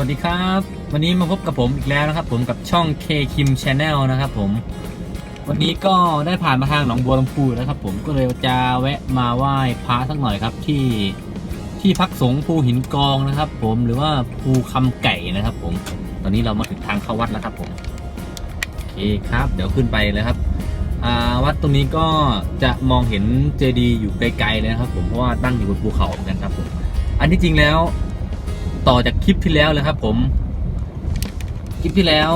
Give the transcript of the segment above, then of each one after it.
วัสดีครับ วันนี้มาพบกับผมอีกแล้วนะครับ ผมกับช่อง K Kim Channel นะครับผม วันนี้ก็ได้ผ่านมาทางหนองบัวลำพูนะครับ ผมก็เลยจะแวะมาไหว้พระสักหน่อยครับที่ที่พักสงฆ์ภูหินกองนะครับ ผมหรือว่าภูคำไก่นะครับ ผม ตอนนี้เรามาถึงทางเข้าวัดแล้วครับผมโอเคครับ เดี๋ยวขึ้นไปเลยครับวัดตรงนี้ก็จะมองเห็นเจดีย์อยู่ไกลๆเลยนะครับ ผมเพราะว่าตั้งอยู่บนภูเขาเหมือนกันครับผมอันที่จริงแล้ว ต่อจากคลิปที่แล้วเลยครับผม คลิปที่แล้ว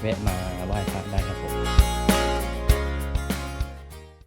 แวะมาไหว้พระได้